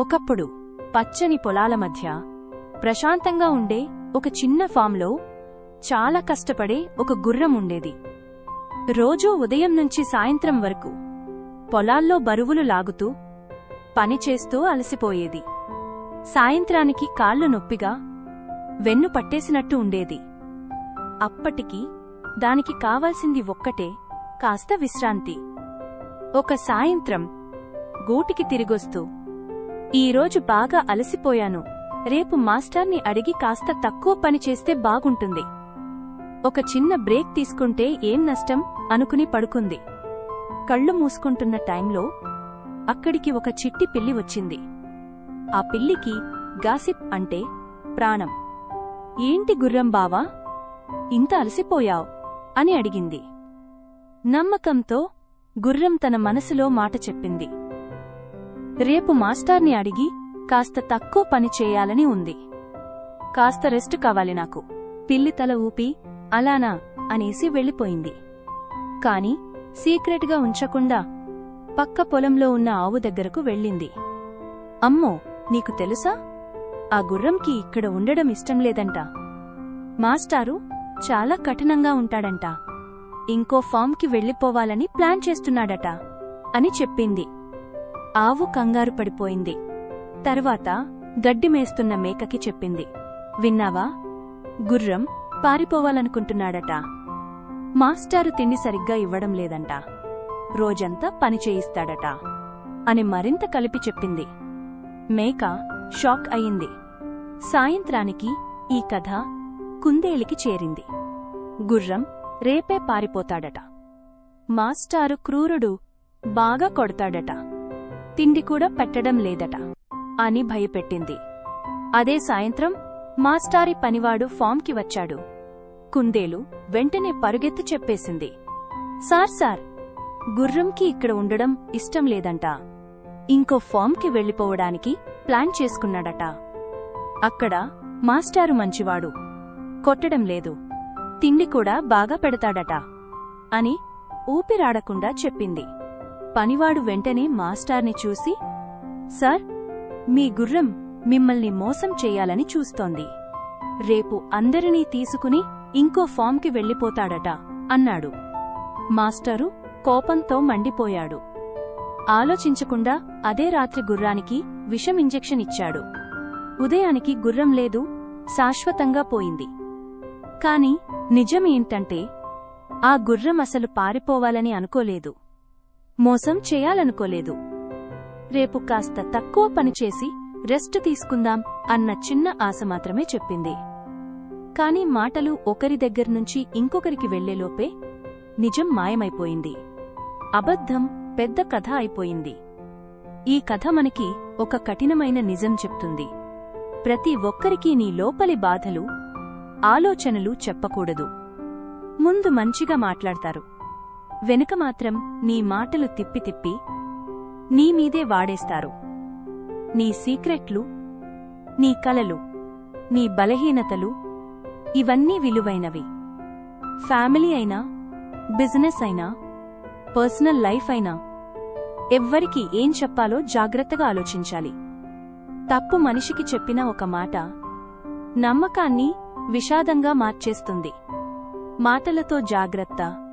ఒకప్పుడు పచ్చని పొలాల మధ్య ప్రశాంతంగా ఉండే ఒక చిన్న ఫామ్లో చాలా కష్టపడే ఒక గుర్రం ఉండేది. రోజూ ఉదయం నుంచి సాయంత్రం వరకు పొలాల్లో బరువులు లాగుతూ పనిచేస్తూ అలసిపోయేది. సాయంత్రానికి కాళ్ళు నొప్పిగా వెన్ను పట్టేసినట్టు ఉండేది. అప్పటికి దానికి కావాల్సింది ఒక్కటే కాస్త విశ్రాంతి. ఒక సాయంత్రం గూటికి తిరిగొస్తూ ఈరోజు బాగా అలసిపోయాను. రేపు మాస్టర్ని అడిగి కాస్త తక్కువ పని చేస్తే బాగుంటుంది. ఒక చిన్న బ్రేక్ తీసుకుంటే ఏం నష్టం? అనుకుని పడుకుంది. కళ్ళు మూసుకుంటున్న టైంలో అక్కడికి ఒక చిట్టి పిల్లి వచ్చింది. ఆ పిల్లికి గాసిప్ అంటే ప్రాణం. ఏంటి గుర్రం బావా? ఇంత అలసిపోయావ్? అని అడిగింది. నమ్మకంతో గుర్రం తన మనసులో మాట చెప్పింది. రేపు మాస్టార్ని అడిగి కాస్త తక్కువ పని చేయాలని ఉంది. కాస్త రెస్ట్ కావాలి నాకు. పిల్లి తల ఊపి అలానా అనేసి వెళ్ళిపోయింది. కాని సీక్రెట్గా ఉంచకుండా పక్క పొలంలో ఉన్న ఆవు దగ్గరకు వెళ్ళింది. అమ్మో నీకు తెలుసా? ఆ గుర్రంకి ఇక్కడ ఉండడం ఇష్టం లేదంట. మాస్టారు చాలా కఠినంగా ఉంటాడంట. ఇంకో ఫామ్కి వెళ్ళిపోవాలని ప్లాన్ చేస్తున్నాడట అని చెప్పింది. ఆవు కంగారు పడిపోయింది. తర్వాత గడ్డి మేస్తున్న మేకకి చెప్పింది. విన్నావా? గుర్రం పారిపోవాలనుకుంటున్నాడట. మాస్టారు తిండి సరిగ్గా ఇవ్వడం లేదంట. రోజంతా పని చేయిస్తాడట. అని మరింత కలిపి చెప్పింది. మేక షాక్ అయింది సాయంత్రానికి ఈ కథ కుందేలికి చేరింది. గుర్రం రేపే పారిపోతాడట. మాస్టారు క్రూరుడు బాగా కొడతాడట. తిండి కూడా పెట్టడం లేదట అని భయపెట్టింది. అదే సాయంత్రం మాస్టారి పనివాడు ఫామ్కి వచ్చాడు. కుందేలు వెంటనే పరుగెత్తి చెప్పేసింది. సార్ సార్ గుర్రంకి ఇక్కడ ఉండడం ఇష్టం లేదంట. ఇంకో ఫామ్కి వెళ్ళిపోవడానికి ప్లాన్ చేసుకున్నాడట. అక్కడ మాస్టారు మంచివాడు కొట్టడం లేదు తిండి కూడా బాగా పెడతాడట అని ఊపిరాడకుండా చెప్పింది. పనివాడు వెంటనే మాస్టార్ని చూసి సార్ మీ గుర్రం మిమ్మల్ని మోసం చేయాలని చూస్తోంది. రేపు అందరినీ తీసుకుని ఇంకో ఫామ్కి వెళ్ళిపోతాడట అన్నాడు. మాస్టారు కోపంతో మండిపోయాడు. ఆలోచించకుండా అదే రాత్రి గుర్రానికి విషం ఇంజెక్షన్ ఇచ్చాడు. ఉదయానికి గుర్రం లేదు శాశ్వతంగా పోయింది. కాని నిజమేంటంటే ఆ గుర్రం అసలు పారిపోవాలని అనుకోలేదు. మోసం చేయాలనుకోలేదు. రేపు కాస్త తక్కువ పనిచేసి రెస్ట్ తీసుకుందాం అన్న చిన్న ఆశ మాత్రమే చెప్పింది. కాని మాటలు ఒకరి దగ్గర్నుంచి ఇంకొకరికి వెళ్ళేలోపే నిజం మాయమైపోయింది. అబద్ధం పెద్ద కథ అయిపోయింది. ఈ కథ మనకి ఒక కఠినమైన నిజం చెప్తుంది. ప్రతి ఒక్కరికీ నీ లోపలి బాధలు ఆలోచనలు చెప్పకూడదు. ముందు మంచిగా మాట్లాడతారు. వెనుక మాత్రం నీ మాటలు తిప్పి తిప్పి నీ మీదే వాడేస్తారు. నీ సీక్రెట్లు నీ కలలు నీ బలహీనతలు ఇవన్నీ విలువైనవి. ఫ్యామిలీ అయినా బిజినెస్ అయినా పర్సనల్ లైఫ్ అయినా ఎవ్వరికి ఏం చెప్పాలో జాగ్రత్తగా ఆలోచించాలి. తప్పు మనిషికి చెప్పిన ఒక మాట నమ్మకాన్ని విషాదంగా మార్చేస్తుంది. మాటలతో జాగ్రత్త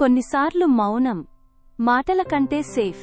కొన్నిసార్లు మౌనం మాటల కంటే సేఫ్.